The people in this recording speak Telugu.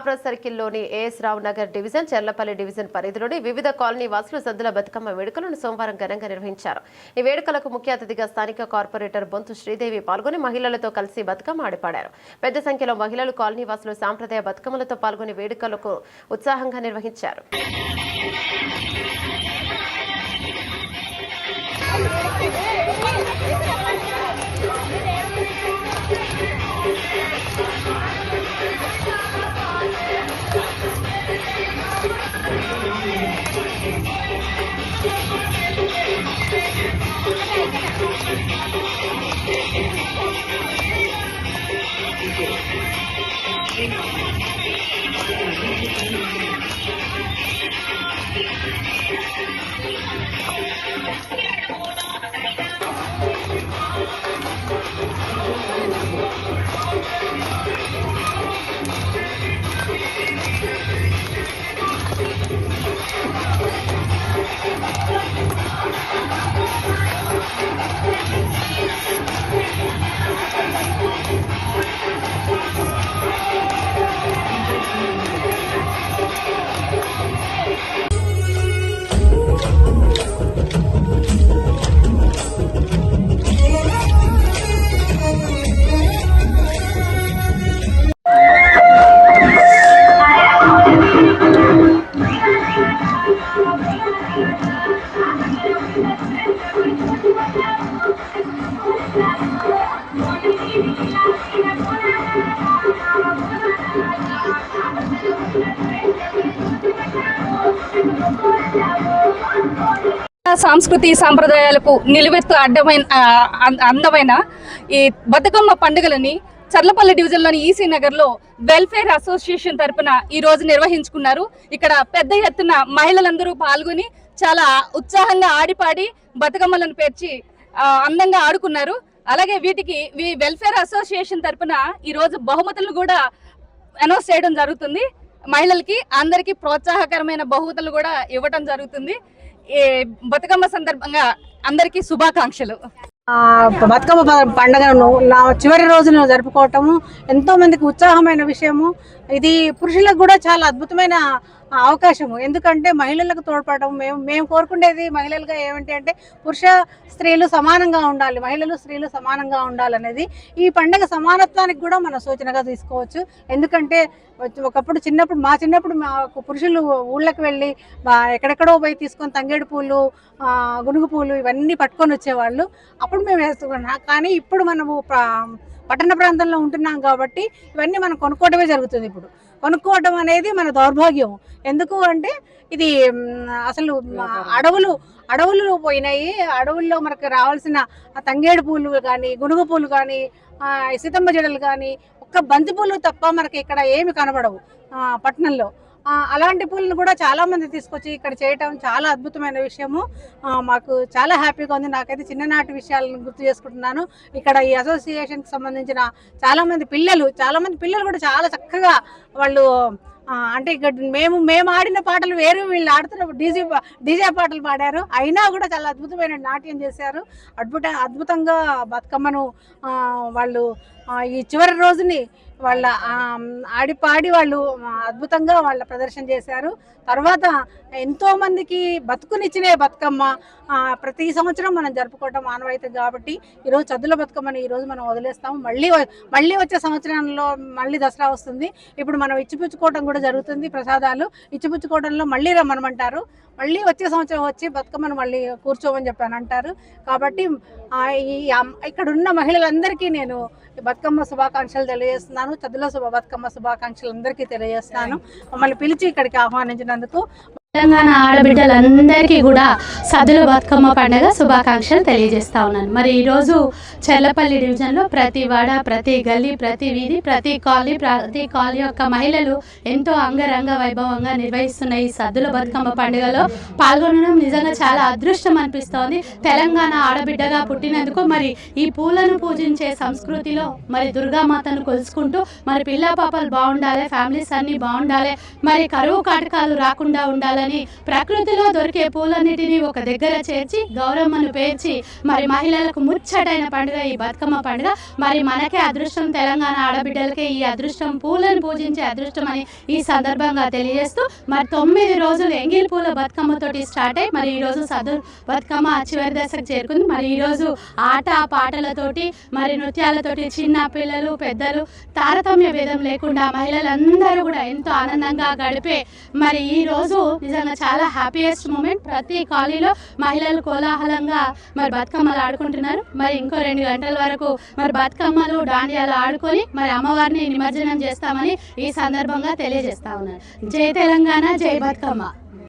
Kapra సర్కిల్లోని A S Rao Nagar division Cherlapalli division పరిధిలోని వివిధ కాలనీ వాసులు సద్దుల బతుకమ్మ వేడుకలను సోమవారం ఘనంగా నిర్వహించారు. ఈ వేడుకలకు ముఖ్య అతిథిగా స్థానిక కార్పొరేటర్ బొంతు శ్రీదేవి పాల్గొని మహిళలతో కలిసి బతుకమ్మ ఆడిపాడారు. పెద్ద సంఖ్యలో మహిళలు కాలనీ వాసులు సాంప్రదాయ బతుకమ్మలతో పాల్గొని వేడుకలకు ఉత్సాహంగా నిర్వహించారు. Thank you. సాంస్కృతి సాంప్రదాయాలకు నిలువెత్తు అడ్డమైన అందమైన ఈ బతుకమ్మ పండుగలని చర్లపల్లి డివిజన్లోని ఈసీ నగర్లో వెల్ఫేర్ అసోసియేషన్ తరపున ఈ రోజు నిర్వహించుకున్నారు. ఇక్కడ పెద్ద ఎత్తున మహిళలందరూ పాల్గొని చాలా ఉత్సాహంగా ఆడిపాడి బతుకమ్మలను పేర్చి అందంగా ఆడుకున్నారు. అలాగే వీటికి ఈ వెల్ఫేర్ అసోసియేషన్ తరపున ఈ రోజు బహుమతులు కూడా అనౌన్స్ చేయడం జరుగుతుంది. మహిళలకి అందరికీ ప్రోత్సాహకరమైన బహుమతులు కూడా ఇవ్వటం జరుగుతుంది. ఈ బతుకమ్మ సందర్భంగా అందరికీ శుభాకాంక్షలు. బతుకమ్మ పండుగను నా చివరి రోజున జరుపుకోవటము ఎంతో మందికి ఉత్సాహమైన విషయము. ఇది పురుషులకు కూడా చాలా అద్భుతమైన అవకాశము. ఎందుకంటే మహిళలకు తోడ్పడటం మేము మేము కోరుకునేది మహిళలుగా ఏమిటి అంటే పురుష స్త్రీలు సమానంగా ఉండాలి మహిళలు స్త్రీలు సమానంగా ఉండాలనేది. ఈ పండుగ సమానత్వానికి కూడా మన సూచనగా తీసుకోవచ్చు. ఎందుకంటే ఒకప్పుడు చిన్నప్పుడు మా చిన్నప్పుడు మాకు పురుషులు ఊళ్ళకి వెళ్ళి ఎక్కడెక్కడో పోయి తీసుకొని తంగేడు పూలు గునుగు పూలు ఇవన్నీ పట్టుకొని వచ్చేవాళ్ళు. అప్పుడు మేము వేసుకున్నాం. కానీ ఇప్పుడు మనము పట్టణ ప్రాంతంలో ఉంటున్నాం కాబట్టి ఇవన్నీ మనం కొనుక్కోవడమే జరుగుతుంది ఇప్పుడు. కొనుక్కోవడం అనేది మన దౌర్భాగ్యం. ఎందుకు అంటే ఇది అసలు అడవులు అడవులు పోయినాయి. అడవుల్లో మనకు రావాల్సిన తంగేడు పూలు కానీ గునుగు పూలు కానీ సితంబ సీతమ్మ జడలు కానీ ఒక్క బంతి పూలు తప్ప మనకి ఇక్కడ ఏమి కనబడవు పట్టణంలో అలాంటి పూలను కూడా చాలా మంది తీసుకొచ్చి ఇక్కడ చేయటం చాలా అద్భుతమైన విషయము. మాకు చాలా హ్యాపీగా ఉంది. నాకైతే చిన్ననాటి విషయాలను గుర్తు చేసుకుంటున్నాను. ఇక్కడ ఈ అసోసియేషన్కి సంబంధించిన చాలా మంది పిల్లలు చాలా మంది పిల్లలు కూడా చాలా చక్కగా వాళ్ళు అంటే ఇక్కడ మేము మేము ఆడిన పాటలు వేరు వీళ్ళు ఆడుతున్న డీజే డీజే పాటలు పాడారు. అయినా కూడా చాలా అద్భుతమైన నాట్యం చేశారు. అద్భుత అద్భుతంగా బతుకమ్మను వాళ్ళు ఈ చివరి రోజుని వాళ్ళ ఆడిపాడి ఆడి పాడి వాళ్ళు అద్భుతంగా వాళ్ళ ప్రదర్శన చేశారు. తర్వాత ఎంతోమందికి బతుకునిచ్చినే బతుకమ్మ ప్రతి సంవత్సరం మనం జరుపుకోవటం ఆనవాయితీ కాబట్టి ఈరోజు చదువుల బతుకమ్మని ఈరోజు మనం వదిలేస్తాము. మళ్ళీ మళ్ళీ వచ్చే సంవత్సరంలో మళ్ళీ దసరా వస్తుంది. ఇప్పుడు మనం ఇచ్చిపుచ్చుకోవటం కూడా జరుగుతుంది ప్రసాదాలు. ఇచ్చిపుచ్చుకోవడంలో మళ్ళీ రమ్మనమంటారు. మళ్ళీ వచ్చే సంవత్సరం వచ్చి బతుకమ్మను మళ్ళీ కూర్చోమని చెప్పాను అంటారు కాబట్టి ఈ ఇక్కడ ఉన్న మహిళలందరికీ నేను బతుకమ్మ శుభాకాంక్షలు తెలియజేస్తున్నాను. చదువుల శుభ బతుకమ్మ శుభాకాంక్షలు అందరికీ తెలియజేస్తున్నాను. మమ్మల్ని పిలిచి ఇక్కడికి ఆహ్వానించినందుకు తెలంగాణ ఆడబిడ్డలందరికీ కూడా సదుల బతుకమ్మ పండుగ శుభాకాంక్షలు తెలియజేస్తా ఉన్నాను. మరి ఈరోజు చెల్లపల్లి డివిజన్లో ప్రతి వాడ ప్రతి గల్లీ ప్రతి వీధి ప్రతి కాలనీ ప్రతి కాలనీ యొక్క మహిళలు ఎంతో అంగరంగ వైభవంగా నిర్వహిస్తున్న ఈ సద్దుల బతుకమ్మ పండుగలో పాల్గొనడం నిజంగా చాలా అదృష్టం అనిపిస్తోంది. తెలంగాణ ఆడబిడ్డగా పుట్టినందుకు మరి ఈ పూలను పూజించే సంస్కృతిలో మరి దుర్గామాతను కొలుసుకుంటూ మరి పిల్ల పాపలు బాగుండాలి ఫ్యామిలీస్ అన్నీ బాగుండాలి మరి కరువు కాటకాలు రాకుండా ఉండాలి చేసుకోవాలని ప్రకృతిలో దొరికే పూలన్నిటినీ ఒక దగ్గర చేర్చి గౌరమ్మను పేర్చి మరి మహిళలకు ముచ్చటైన పండుగ ఈ బతుకమ్మ పండుగ. మరి మనకే అదృష్టం తెలంగాణ ఆడబిడ్డలకే ఈ అదృష్టం పూలను పూజించే అదృష్టం అని ఈ సందర్భంగా తెలియజేస్తూ మరి తొమ్మిది రోజులు ఎంగిల్ పూల బతుకమ్మతోటి స్టార్ట్ అయ్యి మరి ఈ రోజు సదు బతుకమ్మ చివరి దశకు చేరుకుంది. మరి ఈ రోజు ఆట పాటలతోటి మరి నృత్యాలతోటి చిన్న పిల్లలు పెద్దలు తారతమ్య భేదం లేకుండా మహిళలందరూ కూడా ఎంతో ఆనందంగా గడిపే మరి ఈ రోజు నిజంగా చాలా హ్యాపీయెస్ట్ మూమెంట్ ప్రతి కాలనీలో మహిళలు కోలాహలంగా మరి బతుకమ్మలు ఆడుకుంటున్నారు. మరి ఇంకో రెండు గంటల వరకు మరి బతుకమ్మలు దాండియాలు ఆడుకొని మరి అమ్మవారిని నిమజ్జనం చేస్తామని ఈ సందర్భంగా తెలియజేస్తా ఉన్నారు జై తెలంగాణ జై బతుకమ్మ.